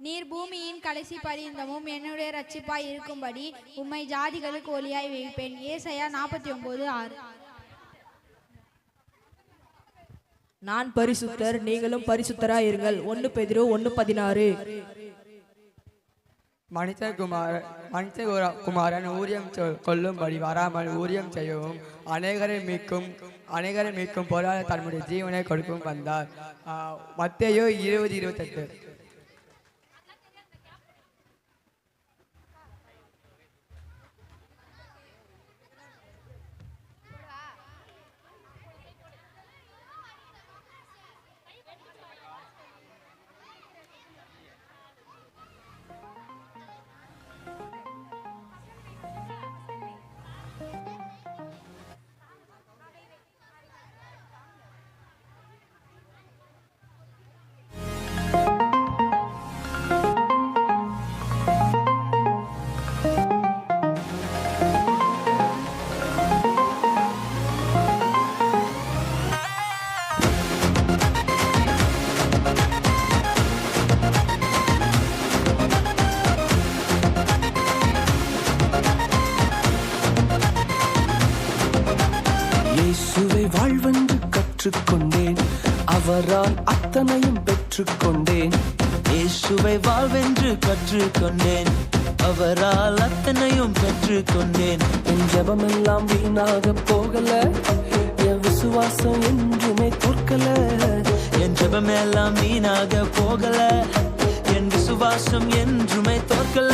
நீர் பூமியின் கடைசி பரியந்தமும் என்னுடைய ரட்சிப்பாய் இருக்கும்படி உம்மை ஜாதிகளுக்கு ஒளியாய் வைப்பேன். ஏசையா நாற்பத்தி ஒன்பது ஆறு. நான் பரிசுத்தர் நீங்களும் பரிசுத்தராய் இருங்கள் ஒன்னு பெதிரு ஒன்னு பதினாறு. மனிதகுமார மனித குமாரன் ஊதியம் சொ- கொல்லும்படி வராமல் ஊதியம் செய்யவும் அநேகரை மீட்கும் அநேகரை மீட்கும் பொருளாதார தன்னுடைய ஜீவனை கொடுக்கவும் வந்தார். மத்தேயோ இருபது இருபத்தெட்டு. அவரால் அத்தனையும் பெற்றுக்கொண்டேன் இயேசுவை வாழ்வென்று கற்றுக்கொண்டேன் அவரால் அத்தனையும் பெற்றுக்கொண்டேன் என் ஜெபமெல்லாம் வீணாக போகல. என் விசுவாசம் என்றுமே தோற்கல என் ஜெபமெல்லாம் வீணாக போகல. என் விசுவாசம் என்றுமே தோற்கல.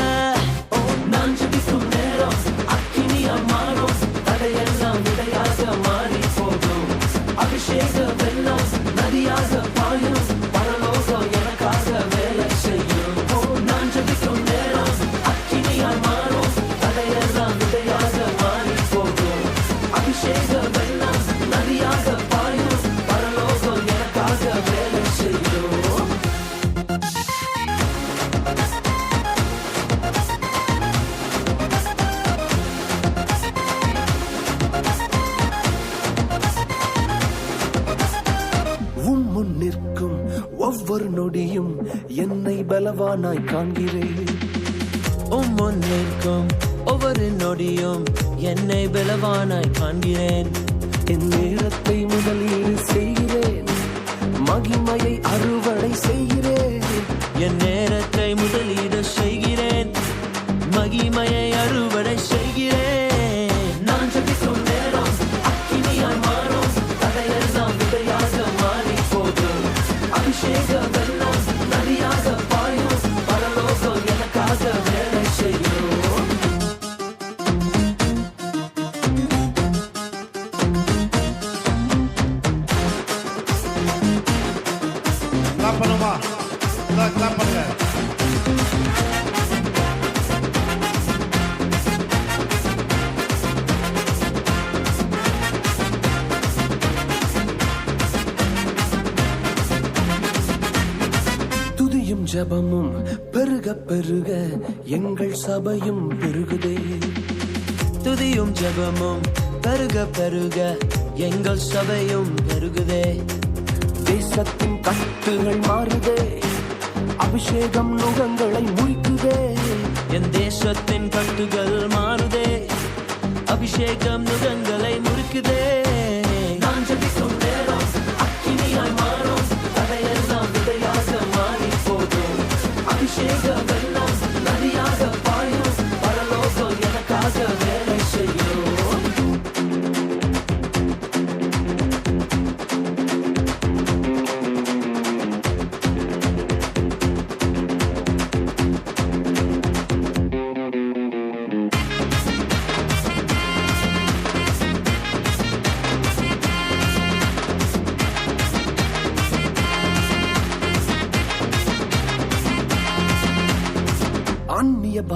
என்னை காண்கிறேன். உம் முன் நிற்கும் ஒவ்வொரு நொடியும் என்னை பலவானாய் காண்கிறேன். என் நேரத்தை முதலீடு செய்கிறேன். கிளாப் பண்ணுமா கிளாப் பண்ணுங்க துதியும் ஜபமும் பெருக பெருக எங்கள் சபையும் பெருகுதே. துதியும் ஜெபமும் பெருக பெருக எங்கள் சபையும் பெருகுதே. தேசத்தின் கட்டுகள் மாறுதே. அபிஷேகம் நுகங்களை முறிக்குதே. என் தேசத்தின் கட்டுகள் மாறுதே. அபிஷேகம் நுகங்கள்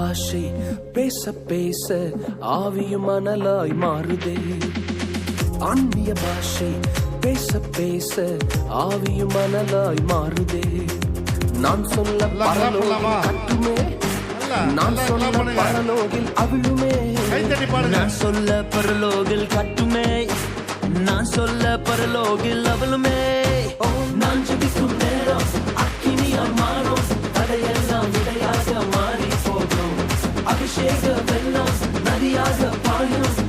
பாஷை பேச பேச ஆவியும் மணலாய் மாறுதே. அந்நிய பாஷை பேச பேச ஆவியும் மணலாய் மாறுதே. நான் சொல்ல? பரலோகில் கட்டுமே. நான் சொல்ல. பரலோகில் அவிழுமே. நான் சொல்ல பரலோகில் கட்டுமே. நான் சொல்ல பரலோகில் அவளுமே the other